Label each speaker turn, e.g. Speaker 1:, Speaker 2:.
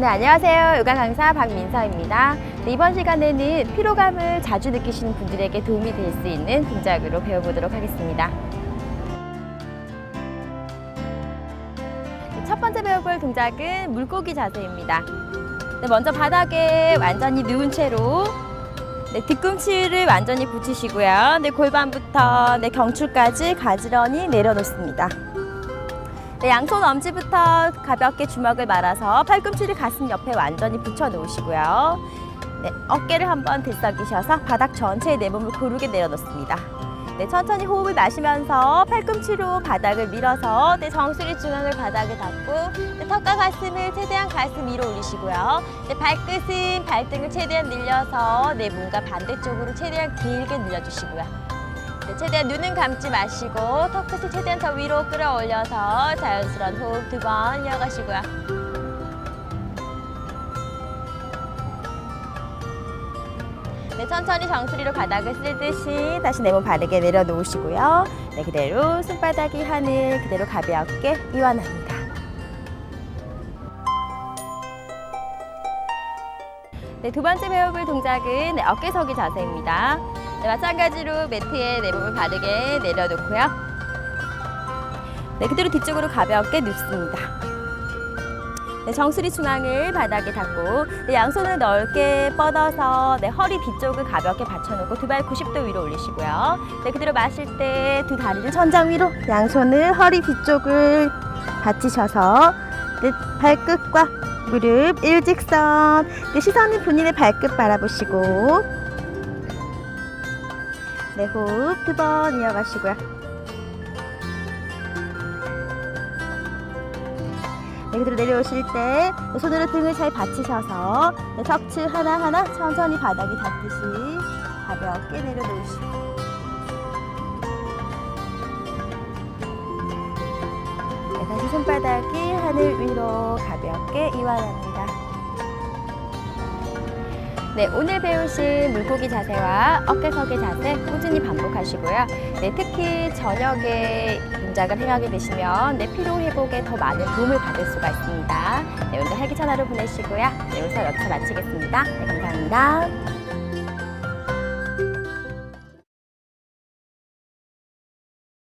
Speaker 1: 네, 안녕하세요. 요가 강사 박민서입니다. 네, 이번 시간에는 피로감을 자주 느끼시는 분들에게 도움이 될 수 있는 동작으로 배워보도록 하겠습니다. 네, 첫 번째 배워볼 동작은 물고기 자세입니다. 네, 먼저 바닥에 완전히 누운 채로 네, 뒤꿈치를 완전히 붙이시고요. 네, 골반부터 네, 경추까지 가지런히 내려놓습니다. 네, 양손 엄지부터 가볍게 주먹을 말아서 팔꿈치를 가슴 옆에 완전히 붙여 놓으시고요. 네, 어깨를 한번 들썩이셔서 바닥 전체에 내 몸을 고르게 내려놓습니다. 네, 천천히 호흡을 마시면서 팔꿈치로 바닥을 밀어서 네, 정수리 중앙을 바닥에 닿고 네, 턱과 가슴을 최대한 가슴 위로 올리시고요. 네, 발끝은 발등을 최대한 늘려서 내 몸과 반대쪽으로 최대한 길게 늘려주시고요. 네, 최대한 눈은 감지 마시고 턱 끝을 최대한 더 위로 끌어올려서 자연스러운 호흡 두 번 이어가시고요. 네, 천천히 정수리로 바닥을 쓸듯이 다시 내 몸 바르게 내려놓으시고요. 네, 그대로 손바닥이 하늘 그대로 가볍게 이완합니다. 네, 두 번째 배워볼 동작은 네, 어깨서기 자세입니다. 네, 마찬가지로 매트에 내 몸을 바르게 내려놓고요. 네, 그대로 뒤쪽으로 가볍게 눕습니다. 네, 정수리 중앙을 바닥에 닿고 네, 양손을 넓게 뻗어서 네, 허리 뒤쪽을 가볍게 받쳐놓고 두 발 90도 위로 올리시고요. 네, 그대로 마실 때 두 다리를 천장 위로 양손을 허리 뒤쪽을 받치셔서 네, 발끝과 무릎 일직선 네, 시선은 본인의 발끝 바라보시고 네, 호흡 두 번 이어가시고요. 네, 그대로 내려오실 때 손으로 등을 잘 받치셔서 네, 척추 하나하나 천천히 바닥이 닿듯이 가볍게 내려놓으시고 네, 다시 손바닥이 하늘 위로 가볍게 이완합니다. 네, 오늘 배우신 물고기 자세와 어깨서기 자세 꾸준히 반복하시고요. 네, 특히 저녁에 동작을 행하게 되시면 내 피로 회복에 더 많은 도움을 받을 수가 있습니다. 네, 오늘 활기찬 하루 보내시고요. 네, 여기서 마치겠습니다. 네, 감사합니다.